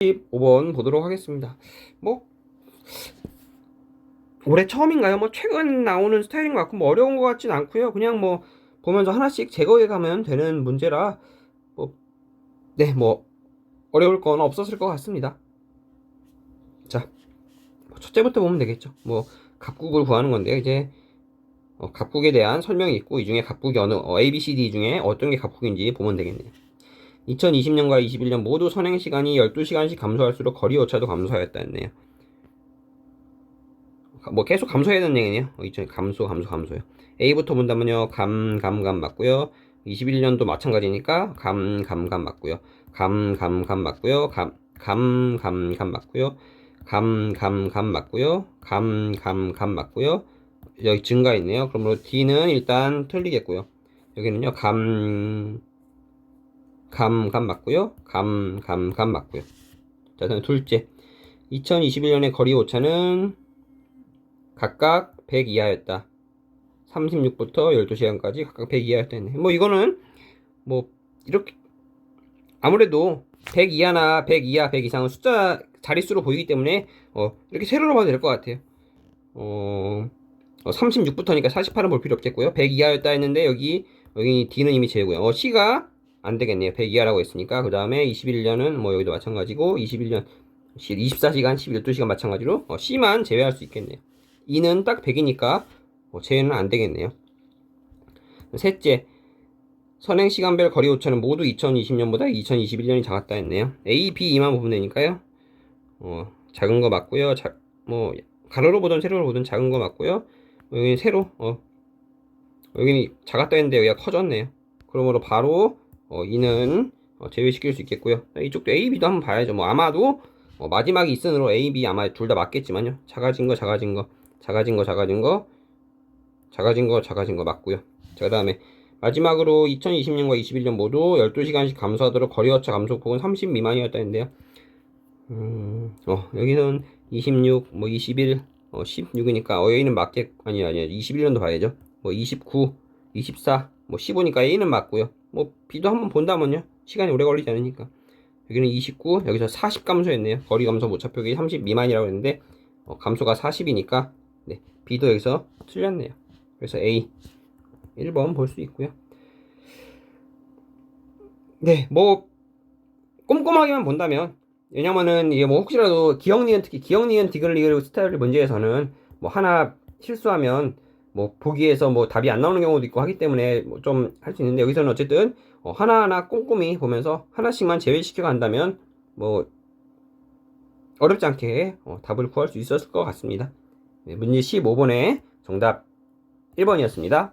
15번 보도록 하겠습니다. 뭐 올해 처음인가요? 뭐 최근 나오는 스타일인 것 같고 뭐 어려운 것 같진 않고요. 그냥 뭐 보면서 하나씩 제거해 가면 되는 문제라 뭐 네, 뭐 어려울 건 없었을 것 같습니다. 자, 뭐 첫째부터 보면 되겠죠. 뭐 갑국을 구하는 건데 이제 어, 갑국에 대한 설명이 있고 이 중에 갑국이 어느 어, A, B, C, D 중에 어떤 게 갑국인지 보면 되겠네요. 2020년과 21년 모두 선행 시간이 12시간씩 감소할수록 거리 오차도 감소하였다 했네요. 뭐 계속 감소해야 되는 얘기네요. 어, 2000 감소, 감소, 감소요. A부터 본다면요. 감, 감, 감 맞고요. 21년도 마찬가지니까 감, 감, 감 맞고요. 감, 감, 감 맞고요. 감, 감, 감, 감 맞고요. 감, 감, 감 맞고요. 감, 감, 감 맞고요. 여기 증가 있네요. 그러므로 D는 일단 틀리겠고요. 여기는요. 감, 감, 감 맞고요. 감, 감, 감 맞고요. 자, 다음 둘째. 2021년의 거리 오차는 각각 100 이하였다. 36부터 12시간까지 각각 100 이하였다 했네. 뭐 이거는 뭐 이렇게 아무래도 100 이하나 100 이하, 100 이상은 숫자 자릿수로 보이기 때문에 어, 이렇게 세로로 봐도 될 것 같아요. 어, 36부터니까 48은 볼 필요 없겠고요. 100 이하였다 했는데 여기 여기 D는 이미 제고요. 어, C가 안 되겠네요. 100 이하라고 했으니까 그 다음에 21년은 뭐 여기도 마찬가지고 21년 24시간 12시간 마찬가지로 어, C만 제외할 수 있겠네요. E는 딱 100이니까 어, 제외는 안 되겠네요. 셋째, 선행 시간별 거리 오차는 모두 2020년보다 2021년이 작았다 했네요. A, B, E만 보면 되니까요. 어, 작은 거 맞고요. 자, 뭐 가로로 보든 세로로 보든 작은 거 맞고요. 여기 세로 어, 여기는 작았다 했는데 여기가 커졌네요. 그러므로 바로 어, E는 어, 제외시킬 수 있겠고요. 이쪽도 A, B도 한번 봐야죠. 뭐 아마도 어, 마지막이 있으므로 A, B 아마 둘 다 맞겠지만요. 작아진 거, 작아진 거, 작아진 거, 작아진 거, 작아진 거, 작아진 거 맞고요. 자, 그 다음에 마지막으로 2020년과 21년 모두 12시간씩 감소하도록 거리오차 감소폭은 30 미만이었다 했는데요. 음, 어, 여기는 26, 뭐 21, 어, 16이니까 어, 여기는 맞겠, 아니, 아니, 21년도 봐야죠. 뭐 29, 24, 뭐 15니까 A는 맞고요. 뭐 B도 한번 본다면요. 시간이 오래 걸리지 않으니까. 여기는 29, 여기서 40 감소했네요. 거리 감소 모차폭이 30 미만이라고 했는데 어, 감소가 40이니까 네, B도 여기서 틀렸네요. 그래서 A 1번 볼 수 있고요. 네, 뭐 꼼꼼하게만 본다면 왜냐면은 이게 뭐 혹시라도 기억 니은 특히 기억 니은 디글리그 스타일 문제에서는 뭐 하나 실수하면 뭐 보기에서 뭐 답이 안 나오는 경우도 있고 하기 때문에 뭐 좀 할 수 있는데 여기서는 어쨌든 어 하나하나 꼼꼼히 보면서 하나씩만 제외시켜 간다면 뭐 어렵지 않게 어 답을 구할 수 있었을 것 같습니다. 네, 문제 15번의 정답 1번이었습니다.